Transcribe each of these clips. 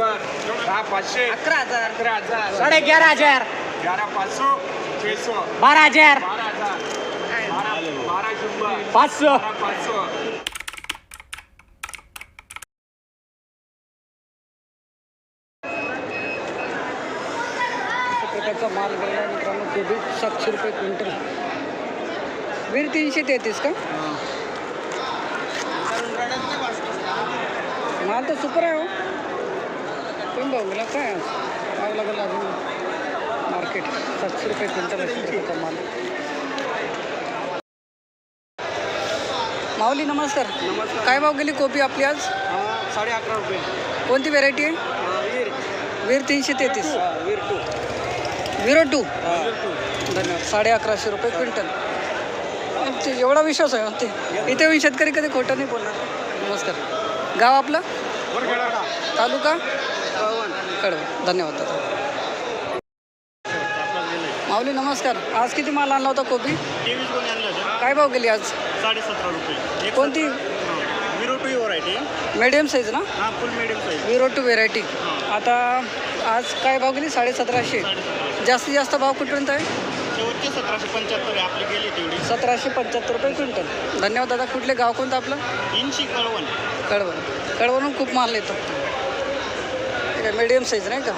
शंभर दहा पाचशे अकरा हजार. अकरा हजार. साडे अग्यारह हजार. ग्यारह पाच सौ छः सौ बारह हजार. बारह हजार शंभर पाच सौ पाच सौ प्रकारचा माल गेला मित्रांनो कोबी सातशे रुपये क्विंटल. वीर तीनशे तेहतीस का? माल तर सुपर आहे हो. तुम्ही भाऊ गेला काय? पाहावं लागेल अजून. मार्केट. सातशे रुपये क्विंटल असेल माल माऊली नमस्कार. नमस्कार. काय भाव गेली कोबी आपली आज? साडे अकरा रुपये. कोणती व्हेरायटी आहे? वीर. वीर तीनशे तेहतीस. वीर टू. विरो टू. धन्यवाद. साडे अकराशे रुपये क्विंटल. ते एवढा विश्वास आहे ते? इथे शेतकरी कधी खोटं नाही बोलणार. नमस्कार. गाव आपलं? तालुका? कळव धन्यवाद दादा. माऊली नमस्कार. आज किती माल आणला होता कोबी? काय भाव गेली आज? साडे सतरा रुपये कोणती? विरो टू व्हरायटी मीडियम साईज ना? हां फुल मिडियम साईज विरो टू व्हेरायटी आता आज काय भाव गेली? साडे सतराशे जास्तीत जास्त भाव कुठपर्यंत आहे? सतराशे पंच्याहत्तर आपली गेली तेवढी. सतराशे पंच्याहत्तर रुपये क्विंटल. धन्यवाद दादा. कुठले गाव कोणतं आपलं? तीनशे कळवण. कळवण. कळवणून खूप माल येतो. ठीक मीडियम साईज नाही का?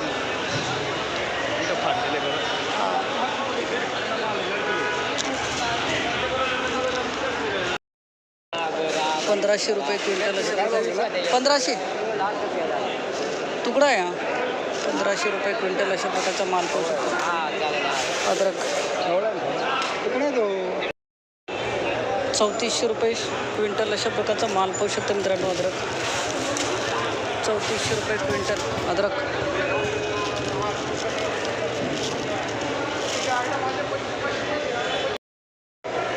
पंधराशे रुपये क्विंटल प्रकारचे पंधराशे? तुकडा आहे हा. पंधराशे रुपये क्विंटल अशा प्रकारचा माल पाहू शकतो. अद्रक. चौतीसशे रुपये क्विंटल अशा प्रकारचा माल पाहू शकतो मित्रांनो अद्रक. चौतीसशे रुपये क्विंटल. अद्रक.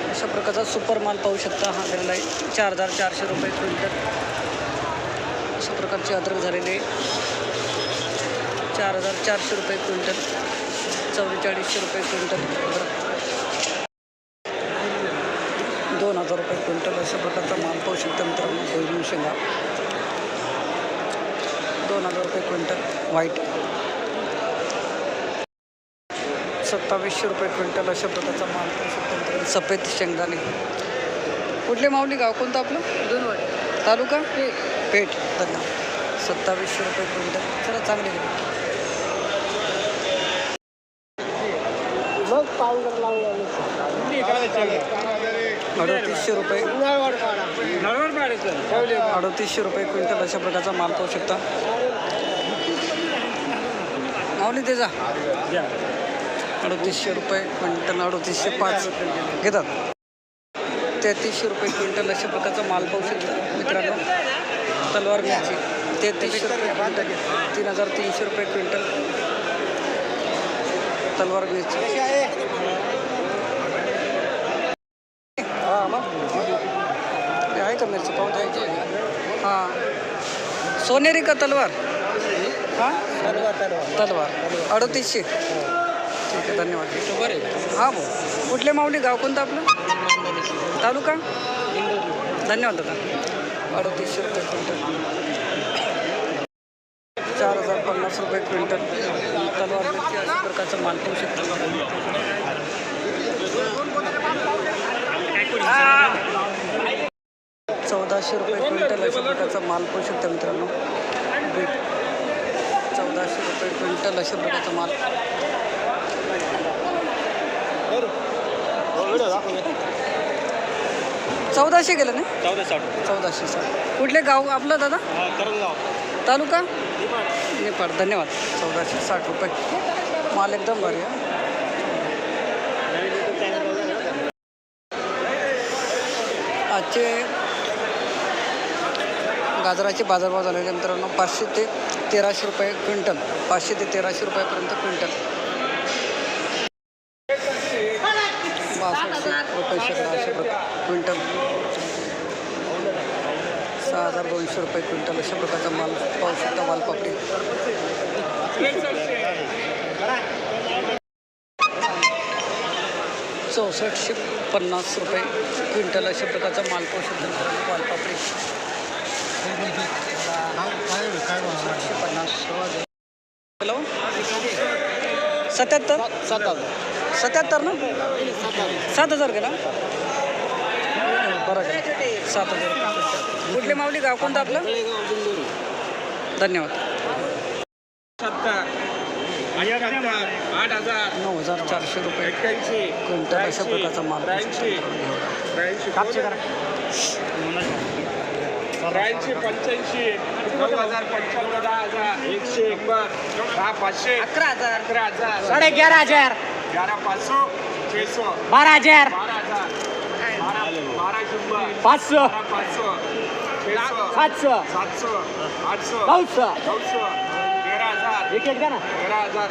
अशा प्रकारचा सुपर माल पाहू शकता हा झालेला आहे चार हजार चारशे रुपये क्विंटल. अशा प्रकारचे अद्रक झालेले. चार हजार चारशे रुपये क्विंटल. चव्वेचाळीसशे रुपये क्विंटल अद्रक. दोन हजार रुपये क्विंटल अशा प्रकारचा माल पाहू शकता मित्रांनो शेंगा. दोन हजार रुपये क्विंटल व्हाईट सत्तावीसशे रुपये क्विंटल अशा प्रकारचा माल सफेद शेंगदाणे. कुठले माऊली गाव कोणतं आपलं? दोनवाडी तालुका? पेठ. धन्यवाद. सत्तावीसशे रुपये क्विंटल. चला चांगले अडतीसशे रुपये. अडतीसशे रुपये क्विंटल अशा प्रकारचा माल पाहू शकता. माऊली ते जा. अडतीसशे रुपये क्विंटल अडतीसशे पाच. घेतात तेहतीसशे रुपये क्विंटल अशा प्रकारचा माल पाहू शकता मित्रांनो. तलवार मिरची. तेहतीसशे रुपये क्विंटल. तीन हजार तीनशे रुपये क्विंटल. तलवार मिरची हां मग? ते आहे का मिरची? पाहू द्यायची हां. सोनेरी का तलवार? हां? तलवार. अडतीसशे. ठीक आहे धन्यवाद. हां भाऊ. कुठले माऊली? गाव कोणतं आपलं? तालुका? धन्यवाद दादा. अडतीसशे रुपये क्विंटल. चार हजार पन्नास रुपये क्विंटल. तलवार मिरची अशा प्रकारचा माल पाहू शकतो. चौदाशे रुपये क्विंटल अशा प्रकारचा माल पाहू शकता मित्रांनो. चौदाशे रुपये क्विंटल अशा प्रकारचा माल. चौदाशे गेलं ना? चौदाशे साठ. कुठले गाव आपलं दादा? तालुका? नेपाळ धन्यवाद. चौदाशे साठ रुपये. माल एकदम भारी आहे. आजचे गाजराचे बाजारभाव झालेले मित्रांनो पाचशे ते तेराशे रुपये क्विंटल. पाचशे ते तेराशे रुपयापर्यंत क्विंटल. रुपये क्विंटल अशा प्रकारचा माल पाहू शकता वालपापडी चौसष्टशे पन्नास रुपये क्विंटल अशा प्रकारचा माल पाहू शकता वालपापडी सातशे पन्नास. सत्याहत्तर? सत्याहत्तर ना? सात हजार गेला बरं का. सात हजार कुठले माऊली गाव? कोणतं आपलं? धन्यवाद. आठ हजार नऊ हजार चारशे रुपये. क्विंटल अशा प्रकारचा माल त्र्याऐंशी पंच्याऐंशी नऊ हजार पंच्याण्णव दहा हजार एकशे एक दहा पाचशे अकरा हजार. अकरा हजार. साढ़े ग्यारह हजार. ग्यारह पाच सौ छे सौ बारह हजार. बारह हजार. शंभर पाँच सौ बारह पाच सौ छे सौ सात सौ सात सौ आठ सौ नौ सौ नऊ सौ तेरा हजार एक एक का ना तेरा हजार.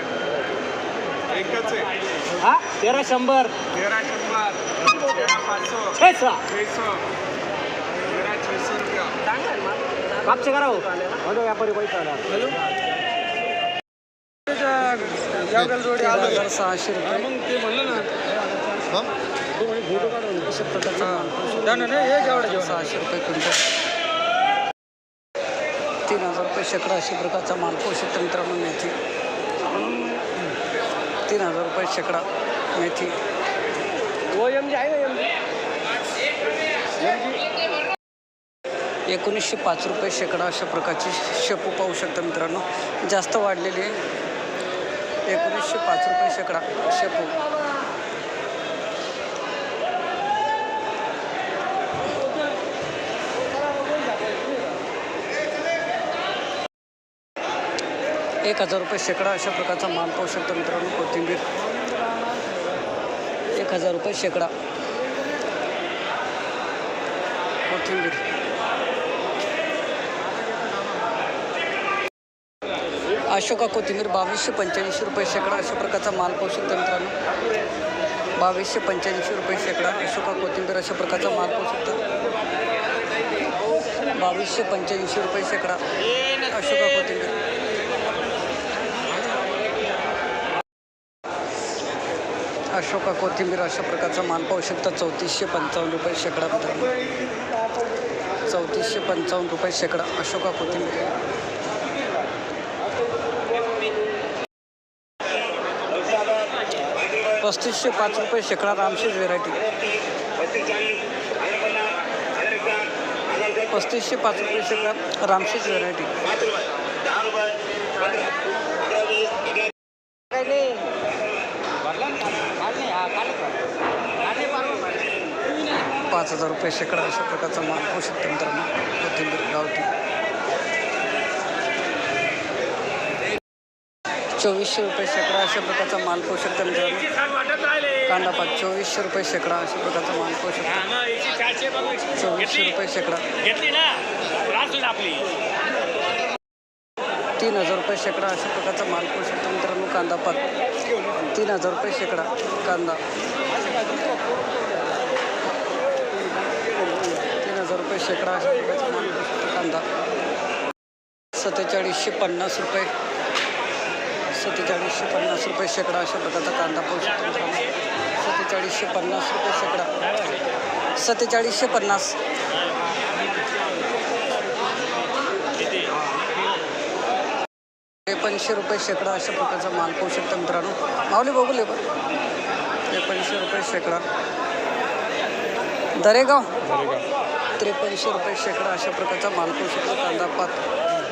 एकच आहे हाँ? तेरा शंभर. तेरा पाच सौ छः सौ छे सौ तेरा छे सौ रुपया. कापसे करा हो. म्हणतो व्यापारी पैसा आला. तेरा हजार सहाशे रुपये. अशा प्रकारचा माल सहाशे रुपये क्विंटल. तीन हजार रुपये शेकडा अशा प्रकारचा माल पाहू शकतो मित्रांनो मेथी. तीन हजार रुपये शेकडा मेथी. वो एम जी आहे ना एकोणीसशे पाच रुपये शेकडा अशा प्रकारची शेपू पाहू शकता मित्रांनो. जास्त वाढलेली आहे. एकोणीसशे पाच रुपये शेकडा शेपू. एक हजार रुपये शेकडा अशा प्रकारचा माल पाहू शकतो मित्रांनो कोथिंबीर. एक हजार रुपये शेकडा. कोथिंबीर. अशोका कोथिंबीर बावीसशे पंच्याऐंशी रुपये शेकडा अशा प्रकारचा माल पाहू शकतो मित्रांनो. बावीसशे पंच्याऐंशी रुपये शेकडा अशोका कोथिंबीर अशा प्रकारचा माल पाहू शकतो. बावीसशे पंच्याऐंशी रुपये शेकडा अशोका कोथिंबीर. अशोका कोथिंबीर अशा प्रकारचा माल पाहू शकता. चौतीसशे पंचावन्न रुपये शेकडा चौतीसशे पंचावन्न रुपये शेकडा अशोका कोथिंबीर. पस्तीसशे पाच रुपये शेकडा रामशेज व्हेरायटी पस्तीसशे पाच रुपये शेकडा रामशेज व्हेरायटी हजार रुपये शेकडा अशा प्रकारचा माल पाहू शकतो मित्रांनो कोथिंबीर गावठी. चोवीसशे रुपये शेकडा अशा प्रकारचा माल पाहू शकता मित्रांनो चोवीसशे रुपये शेकडा अशा प्रकारचा माल पाहू चोवीसशे रुपये शेकडा. तीन हजार रुपये शेकडा अशा प्रकारचा माल पाहू शकता मित्रांनो तीन हजार रुपये शेकडा कांदा तीन हजार रुपये शेकडा अशा माल कांदा सत्तेचाळीसशे पन्नास रुपये. सत्तेचाळीसशे पन्नास रुपये शेकडा अशा प्रकारचा कांदा पाहू शकतो सत्तेचाळीसशे पन्नास रुपये शेकडा. सत्तेचाळीसशे पन्नास. त्रेपन्नशे रुपये शेकडा अशा प्रकारचा माल पाहू शकता मित्रांनो. माऊली बघू लेबर त्रेपन्नशे रुपये शेकडा. दरेगाव. त्रेपन्नशे रुपये शेकडा अशा प्रकारचा माल शकता कांदा पात